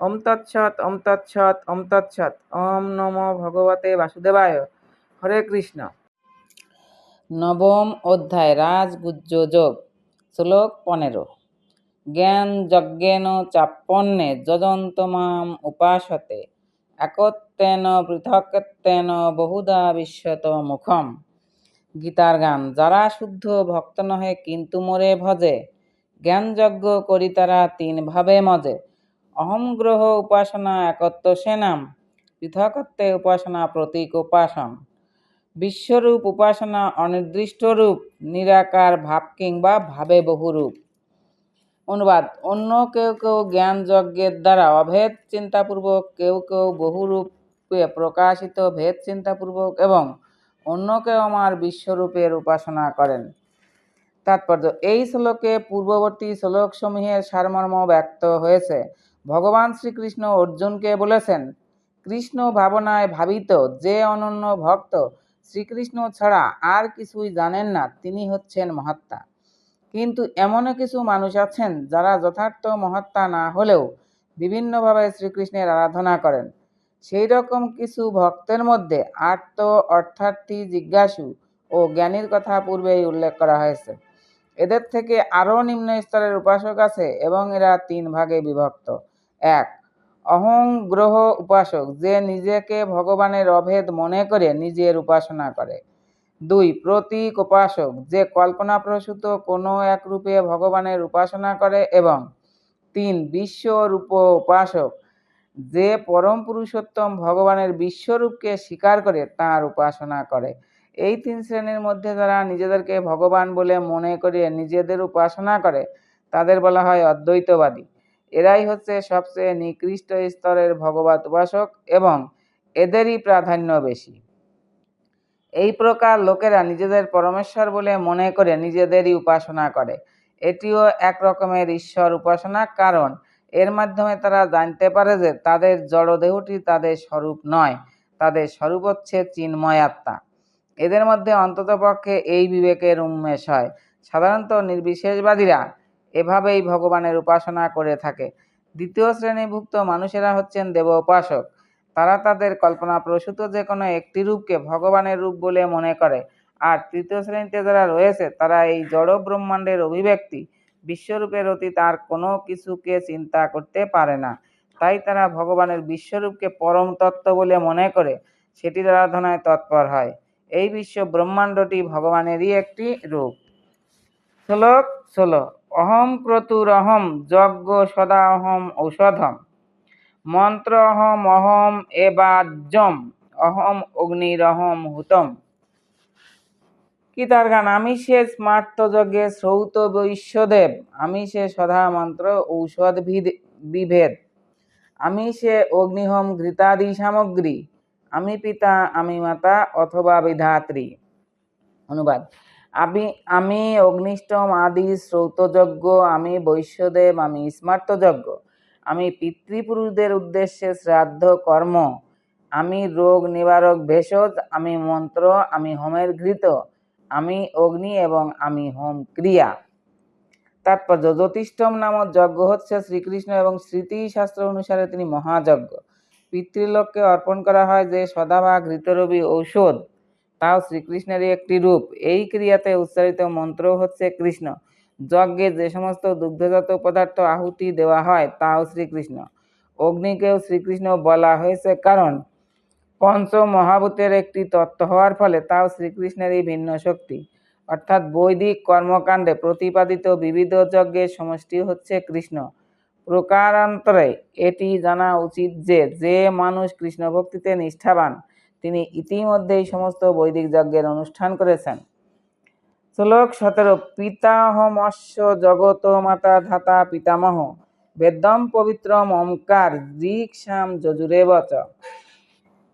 ওম তৎসৎ ওম তৎসৎ ওম তৎসৎ। ওম নমো ভগবতে বাসুদেবায়। হরে কৃষ্ণ। নবম অধ্যায় রাজগুজ্জ যোগ শ্লোক পনেরো। জ্ঞান যজ্ঞেন চাপন্নে যজন্ত মাম উপাসতে একত্বেন পৃথকত্বেন বহুদা বিশ্বত মুখম। গীতার গান, যারা শুদ্ধ ভক্ত নহে, কিন্তু মোরে ভজে। জ্ঞানযজ্ঞ করি তারা তিন ভাবে মজে। অহম গ্রহ উপাসনা একত্ব সেনাম, পৃথকত্বে উপাসনা প্রতীক উপাসন বিশ্বরূপ উপাসনা অনির্দিষ্ট রূপ নিরাকার ভাব কিংবা ভাবে বহুরূপ। অনুবাদ, অন্য কেউ কেউ জ্ঞান যজ্ঞের দ্বারা অভেদ চিন্তাপূর্বক, কেউ কেউ বহুরূপে প্রকাশিত ভেদ চিন্তাপূর্বক এবং অন্য কেউ আমার বিশ্বরূপের উপাসনা করেন। তাৎপর্য, এই শ্লোকে পূর্ববর্তী শ্লোকসমূহের সারমর্ম ব্যক্ত হয়েছে। ভগবান শ্রীকৃষ্ণ অর্জুনকে বলেছেন, কৃষ্ণ ভাবনায় ভাবিত যে অনন্য ভক্ত শ্রীকৃষ্ণ ছাড়া আর কিছুই জানেন না, তিনি হচ্ছেন মহাত্মা। কিন্তু এমনও কিছু মানুষ আছেন যারা যথার্থ মহাত্মা না হলেও বিভিন্নভাবে শ্রীকৃষ্ণের আরাধনা করেন। সেই রকম কিছু ভক্তের মধ্যে আর্ত, অর্থার্থী, জিজ্ঞাসু ও জ্ঞানীর কথা পূর্বেই উল্লেখ করা হয়েছে। এদের থেকে আরও নিম্ন স্তরের উপাসক আছে এবং এরা তিন ভাগে বিভক্ত। এক। অহং গ্রহ উপাসক, যে নিজেকে ভগবানের অভেদ মনে করে নিজের উপাসনা করে। দুই, প্রতীক উপাসক, যে কল্পনাপ্রসূত কোনো এক রূপে ভগবানের উপাসনা করে এবং তিন, বিশ্বরূপ উপাসক, যে পরম পুরুষোত্তম ভগবানের বিশ্বরূপকে স্বীকার করে তার উপাসনা করে। এই তিন শ্রেণির মধ্যে যারা নিজেদেরকে ভগবান বলে মনে করে নিজেদের উপাসনা করে, তাদের বলা হয় অদ্বৈতবাদী। এরাই হচ্ছে সবচেয়ে নিকৃষ্ট স্তরের ভগবত উপাসক এবং এদেরই প্রাধান্য বেশি। এই প্রকার লোকেরা নিজেদের পরমেশ্বর বলে মনে করে নিজেদেরই উপাসনা করে। এটিও এক রকমের ঈশ্বর উপাসনা, কারণ এর মাধ্যমে তারা জানতে পারে যে তাদের জড়দেহটি তাদের স্বরূপ নয়, তাদের স্বরূপ হচ্ছে চিন্ময় আত্মা। এদের মধ্যে অন্ততপক্ষে এই বিবেকের উন্মেষ হয়। সাধারণত নির্বিশেষবাদীরা এভাবেই ভগবানের উপাসনা করে থাকে। দ্বিতীয় শ্রেণীভুক্ত মানুষেরা হচ্ছেন দেব উপাসক। তারা তাদের কল্পনা প্রসূত যে কোনো একটি রূপকে ভগবানের রূপ বলে মনে করে। আর তৃতীয় শ্রেণীতে যারা রয়েছে, তারা এই জড় ব্রহ্মাণ্ডের অভিব্যক্তি। বিশ্বরূপের অতীত আর কোনো কিছুকে চিন্তা করতে পারে না। তাই তারা ভগবানের বিশ্বরূপকে পরম তত্ত্ব বলে মনে করে, সেটির আরাধনায় তৎপর হয়। এই বিশ্ব ব্রহ্মাণ্ডটি ভগবানেরই একটি রূপ। শ্লোক ষোলো। অহম ক্রতুর অহম যজ্ঞ সদা অহম ঔষধম। মন্ত্র অহম এবাজ্যম, অহম অগ্নিরহম হুতম। কি তার গান? আমি সে স্মার্ত যজ্ঞে শ্রৌত বৈশ্যদেব, আমি সে সদা মন্ত্র ঔষধ বিভেদ। আমি সে অগ্নিহোম ঘৃতাদি সামগ্রী, আমি পিতা, আমি মাতা অথবা বিধাত্রী। অনুবাদ। আমি আমি অগ্নিষ্টম আদি শ্রৌতযজ্ঞ, আমি বৈশ্যদেব, আমি স্মার্তযজ্ঞ। আমি পিতৃপুরুষদের উদ্দেশ্যে শ্রাদ্ধ কর্ম। আমি রোগ নিবারক ভেষজ, আমি মন্ত্র, আমি হোমের ঘৃত। আমি অগ্নি এবং আমি হোম ক্রিয়া। তাৎপর্য, জ্যোতিষ্ঠম নামক যজ্ঞ হচ্ছে শ্রীকৃষ্ণ এবং স্মৃতি শাস্ত্র অনুসারে তিনি মহাযজ্ঞ। পিতৃলোককে অর্পণ করা হয় যে সদা বা ঘৃতরবি ঔষধ। তাও শ্রীকৃষ্ণেরই একটি রূপ। এই ক্রিয়াতে উচ্চারিত মন্ত্র হচ্ছে কৃষ্ণ। যজ্ঞে যে সমস্ত দুগ্ধজাত পদার্থ আহুতি দেওয়া হয়, তাও শ্রীকৃষ্ণ। অগ্নিকেও শ্রীকৃষ্ণ বলা হয়েছে, কারণ পঞ্চ মহাভূতের একটি তত্ত্ব হওয়ার ফলে তাও শ্রীকৃষ্ণেরই ভিন্ন শক্তি। অর্থাৎ বৈদিক কর্মকাণ্ডে প্রতিপাদিত বিবিধ যজ্ঞের সমষ্টি হচ্ছে কৃষ্ণ। প্রকারান্তরে এটি জানা উচিত যে যে মানুষ কৃষ্ণ ভক্তিতে নিষ্ঠাবান তিনি ইতিমধ্যেই সমস্ত বৈদিক যজ্ঞের অনুষ্ঠান করেছেন। শ্লোক সতেরো পিতাহমস্য জগত মাতা ধাতা পিতামহ, বেদম পবিত্রম ওমকার ঋক শ্যাম যজুরেব চ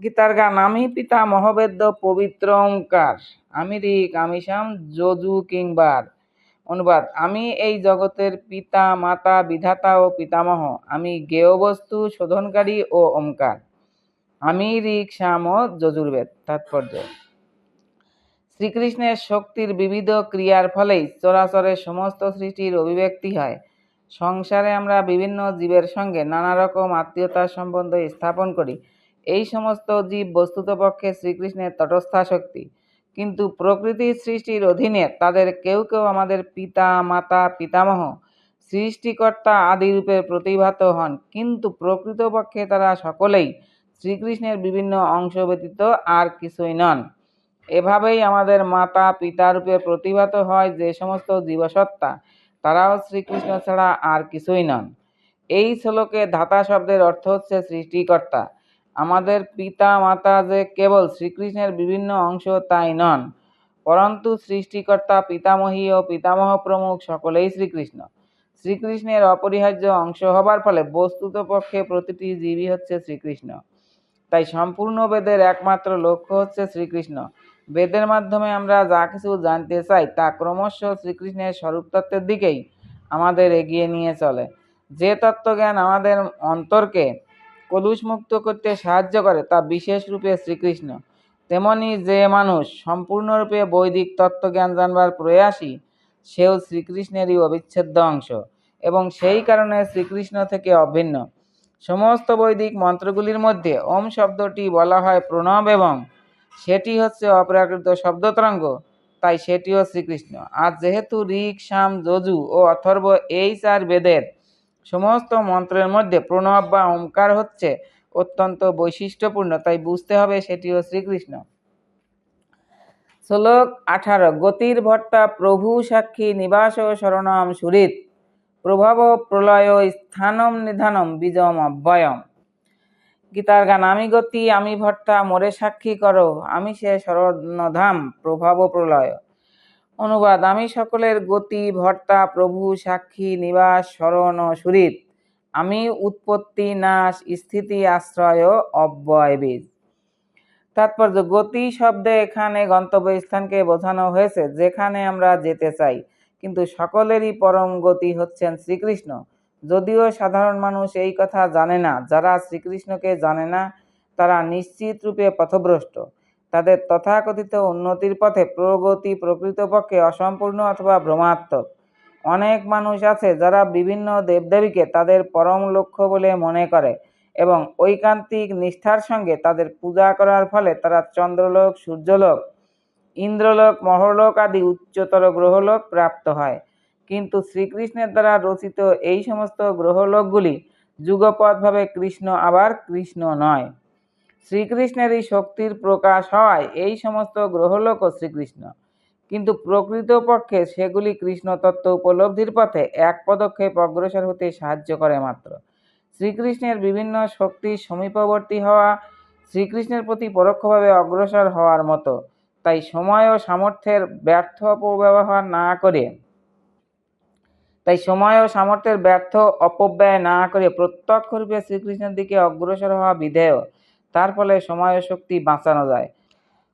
গীতার গান, আমি পিতা মহবেদ্য পবিত্র ওঙ্কার আমি ঋক আমি শ্যাম যজু কিংবার। অনুবাদ, আমি এই জগতের পিতা, মাতা, বিধাতা ও পিতামহ, আমি জ্ঞেয় বস্তু শোধনকারী ও ওমকার। আমি ও যজুর্বেদ, তাৎপর্য। শ্রীকৃষ্ণের শক্তির বিবিধ ক্রিয়ার ফলেই চরাচরের সমস্ত সৃষ্টির অভিব্যক্তি হয়। সংসারে আমরা বিভিন্ন জীবের সঙ্গে নানা রকম আত্মীয়তার সম্বন্ধ স্থাপন করি। এই সমস্ত জীব বস্তুতপক্ষে শ্রীকৃষ্ণের তটস্থা শক্তি। কিন্তু প্রকৃতির সৃষ্টির অধীনে তাদের কেউ কেউ আমাদের পিতা, মাতা, পিতামহ, সৃষ্টিকর্তা আদিরূপে প্রতিভাত হন। কিন্তু প্রকৃতপক্ষে তারা সকলেই শ্রীকৃষ্ণের বিভিন্ন অংশ ব্যতীত আর কিছুই নন। এভাবেই আমাদের মাতা পিতারূপে প্রতিভাত হয় যে সমস্ত জীবসত্তা, তারাও শ্রীকৃষ্ণ ছাড়া আর কিছুই নন। এই শ্লোকে ধাতা শব্দের অর্থ হচ্ছে সৃষ্টিকর্তা। আমাদের পিতা মাতা যে কেবল শ্রীকৃষ্ণের বিভিন্ন অংশ তাই নন, পরন্তু সৃষ্টিকর্তা পিতামহী ও পিতামহ প্রমুখ সকলেই শ্রীকৃষ্ণ। শ্রীকৃষ্ণের অপরিহার্য অংশ হবার ফলে বস্তুত পক্ষে প্রতিটি জীবই হচ্ছে শ্রীকৃষ্ণ। তাই সম্পূর্ণ বেদের একমাত্র লক্ষ্য হচ্ছে শ্রীকৃষ্ণ। বেদের মাধ্যমে আমরা যা কিছু জানতে চাই, তা ক্রমশ শ্রীকৃষ্ণের স্বরূপ তত্ত্বের দিকেই আমাদের এগিয়ে নিয়ে চলে। যে তত্ত্বজ্ঞান আমাদের অন্তরকে কলুষমুক্ত করতে সাহায্য করে, তা বিশেষ রূপে শ্রীকৃষ্ণ। তেমনি যে মানুষ সম্পূর্ণরূপে বৈদিক তত্ত্বজ্ঞান জানবার প্রয়াসী, সেও শ্রীকৃষ্ণেরই অবিচ্ছেদ্য অংশ এবং সেই কারণে শ্রীকৃষ্ণ থেকে অভিন্ন। সমস্ত বৈদিক মন্ত্রগুলির মধ্যে ওম শব্দটি বলা হয় প্রণব এবং সেটি হচ্ছে অপ্রাকৃত শব্দতরঙ্গ তাই সেটিও শ্রীকৃষ্ণ। আর যেহেতু ঋক শাম যজু ও অথর্ব এই চার বেদের সমস্ত মন্ত্রের মধ্যে প্রণব বা ওমকার হচ্ছে অত্যন্ত বৈশিষ্ট্যপূর্ণ, তাই বুঝতে হবে সেটিও শ্রীকৃষ্ণ। শ্লোক আঠারো, গতির ভট্টা প্রভু সাক্ষী নিবাস শরণম সুরিত। প্রভাব প্রলয় স্থানম নিধানম বীজম অব্যয়ম। গীতার গান, আমি গতি, আমি ভট্টা, মোরে সাক্ষী করো, আমি সে শরণধাম প্রভাব প্রলয়। অনুবাদ, আমি সকলের গতি ভর্তা প্রভু, সাক্ষী, নিবাস, শরণ ও সুরিত আমি উৎপত্তি, নাশ, স্থিতি, আশ্রয় অব্যয় বীজ। তাৎপর্য, গতি শব্দে এখানে গন্তব্যস্থানকে বোঝানো হয়েছে, যেখানে আমরা যেতে চাই। কিন্তু সকলেরই পরম গতি হচ্ছেন শ্রীকৃষ্ণ। যদিও সাধারণ মানুষ এই কথা জানে না, যারা শ্রীকৃষ্ণকে জানে না, তারা নিশ্চিত রূপে পথভ্রষ্ট। তাদের তথাকথিত উন্নতির পথে প্রগতি প্রকৃতপক্ষে অসম্পূর্ণ অথবা ভ্রমাত্মক। অনেক মানুষ আছে যারা বিভিন্ন দেবদেবীকে তাদের পরম লক্ষ্য বলে মনে করে এবং ঐকান্তিক নিষ্ঠার সঙ্গে তাদের পূজা করার ফলে তারা চন্দ্রলোক, সূর্যলোক ইন্দ্রলোক, মহরলোক আদি উচ্চতর গ্রহলোক প্রাপ্ত হয়। কিন্তু শ্রীকৃষ্ণের দ্বারা রচিত এই সমস্ত গ্রহলোকগুলি যুগপথভাবে কৃষ্ণ আবার কৃষ্ণ নয়। শ্রীকৃষ্ণের এই শক্তির প্রকাশ হওয়ায় এই সমস্ত গ্রহলোকও শ্রীকৃষ্ণ। কিন্তু প্রকৃতপক্ষে সেগুলি কৃষ্ণ তত্ত্ব উপলব্ধির পথে এক পদক্ষেপ অগ্রসর হতে সাহায্য করে মাত্র। শ্রীকৃষ্ণের বিভিন্ন শক্তির সমীপবর্তী হওয়া শ্রীকৃষ্ণের প্রতি পরোক্ষভাবে অগ্রসর হওয়ার মতো তাই সময় ও সামর্থ্যের ব্যর্থ অপব্যবহার না করে, তাই সময় ও সামর্থ্যের ব্যর্থ অপব্যয় না করে প্রত্যক্ষরূপে শ্রীকৃষ্ণের দিকে অগ্রসর হওয়া বিধেয়। তার ফলে সময় ও শক্তি বাঁচানো যায়।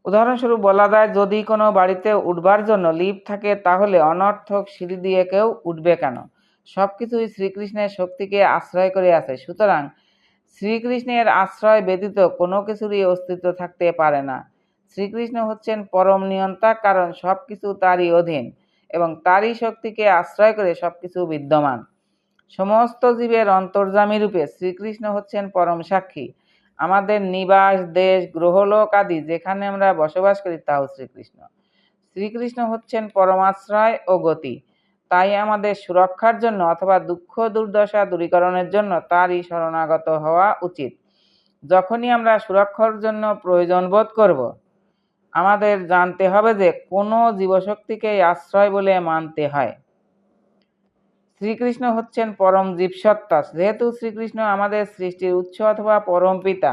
উদাহরণস্বরূপ বলা যায়, যদি কোনো বাড়িতে উঠবার জন্য লিফট থাকে, তাহলে অনর্থক সিঁড়ি দিয়ে কেউ উঠবে কেন? সব কিছুই শ্রীকৃষ্ণের শক্তিকে আশ্রয় করে আছে। সুতরাং শ্রীকৃষ্ণের আশ্রয় ব্যতীত কোনো কিছুরই অস্তিত্ব থাকতে পারে না। শ্রীকৃষ্ণ হচ্ছেন পরম নিয়ন্তা, কারণ সব কিছু তারই অধীন এবং তারই শক্তিকে আশ্রয় করে সব কিছু বিদ্যমান। সমস্ত জীবের অন্তর্জামী রূপে শ্রীকৃষ্ণ হচ্ছেন পরম সাক্ষী। আমাদের নিবাস, দেশ, গ্রহলোক আদি যেখানে আমরা বসবাস করি তাও শ্রীকৃষ্ণ। শ্রীকৃষ্ণ হচ্ছেন পরমাশ্রয় ও গতি। তাই আমাদের সুরক্ষার জন্য অথবা দুঃখ, দুর্দশা দূরীকরণের জন্য তারই শরণাগত হওয়া উচিত। যখনই আমরা সুরক্ষার জন্য প্রয়োজন বোধ করব আমাদের জানতে হবে যে কোনো জীবশক্তিকেই আশ্রয় বলে মানতে হয়। শ্রীকৃষ্ণ হচ্ছেন পরম জীবসত্তা। যেহেতু শ্রীকৃষ্ণ আমাদের সৃষ্টির উৎস অথবা পরম পিতা,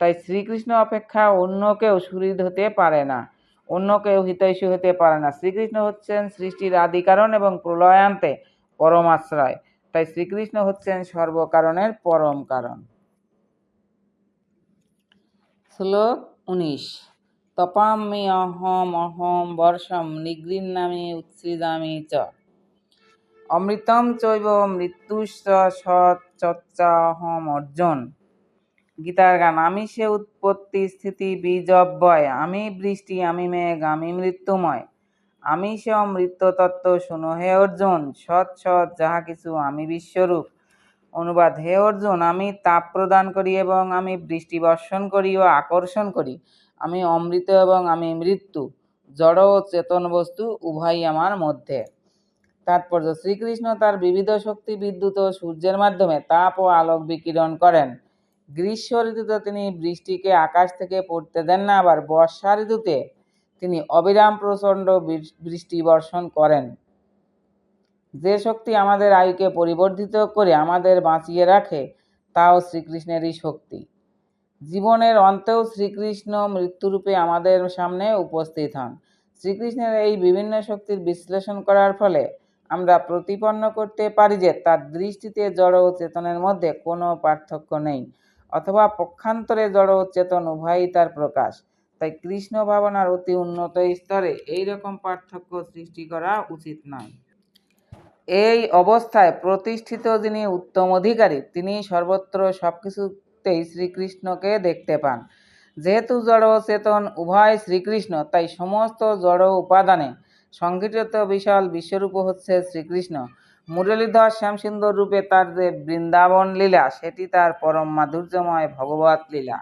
তাই শ্রীকৃষ্ণ অপেক্ষা অন্য কেউ সুহৃদ হতে পারে না, অন্য কেউ হিতৈষী হতে পারে না। শ্রীকৃষ্ণ হচ্ছেন সৃষ্টির আদি কারণ এবং প্রলয়ান্তে পরমাশ্রয় তাই শ্রীকৃষ্ণ হচ্ছেন সর্বকারণের পরম কারণ। শ্লোক উনিশ। তপামি অহম অহম বর্ষম নিগৃহ্ণামি উৎসৃজামি চ। অমৃতম চৈব মৃত্যুশ্চ সচচ্চাহম অর্জুন। গীতার গান, আমি সে উৎপত্তি স্থিতি বীজ অব্যয় আমি বৃষ্টি, আমি মেঘ, আমি মৃত্যুময়, আমি সে অমৃত তত্ত্ব শুনো হে অর্জুন, সৎ সৎ যাহা কিছু আমি বিশ্বরূপ। অনুবাদ, হে অর্জুন, আমি তাপ প্রদান করি এবং আমি বৃষ্টি বর্ষণ করি ও আকর্ষণ করি। আমি অমৃত এবং আমি মৃত্যু, জড় ও চেতন বস্তু উভয়ই আমার মধ্যে। তাৎপর্য, শ্রীকৃষ্ণ তার বিবিধ শক্তি, বিদ্যুৎ ও সূর্যের মাধ্যমে তাপ ও আলোক বিকিরণ করেন। গ্রীষ্ম ঋতুতে তিনি বৃষ্টিকে আকাশ থেকে পড়তে দেন না, আবার বর্ষা ঋতুতে তিনি অবিরাম প্রচণ্ড বৃষ্টি বর্ষণ করেন। যে শক্তি আমাদের আয়ুকে পরিবর্ধিত করে আমাদের বাঁচিয়ে রাখে, তাও শ্রীকৃষ্ণেরই শক্তি। জীবনের অন্তেও শ্রীকৃষ্ণ মৃত্যুরূপে আমাদের সামনে উপস্থিত হন। শ্রীকৃষ্ণের এই বিভিন্ন শক্তির বিশ্লেষণ করার ফলে আমরা প্রতিপন্ন করতে পারি যে তার দৃষ্টিতে জড় ও চেতনের মধ্যে কোনো পার্থক্য নেই, অথবা পক্ষান্তরে জড় ও চেতন উভয়ই তার প্রকাশ। তাই কৃষ্ণ ভাবনার অতি উন্নত স্তরে এই রকম পার্থক্য সৃষ্টি করা উচিত নয়। এই অবস্থায় প্রতিষ্ঠিত যিনি উত্তম অধিকারী, তিনি সর্বত্র সব কিছুতেই শ্রীকৃষ্ণকে দেখতে পান। যেহেতু জড় চেতন উভয় শ্রীকৃষ্ণ, তাই সমস্ত জড় উপাদানে সংঘটিত বিশাল বিশ্বরূপ হচ্ছে শ্রীকৃষ্ণ। মুরলীধর শ্যামসুন্দর রূপে তার যে বৃন্দাবন লীলা, সেটি তার পরম মাধুর্যময় ভগবত লীলা।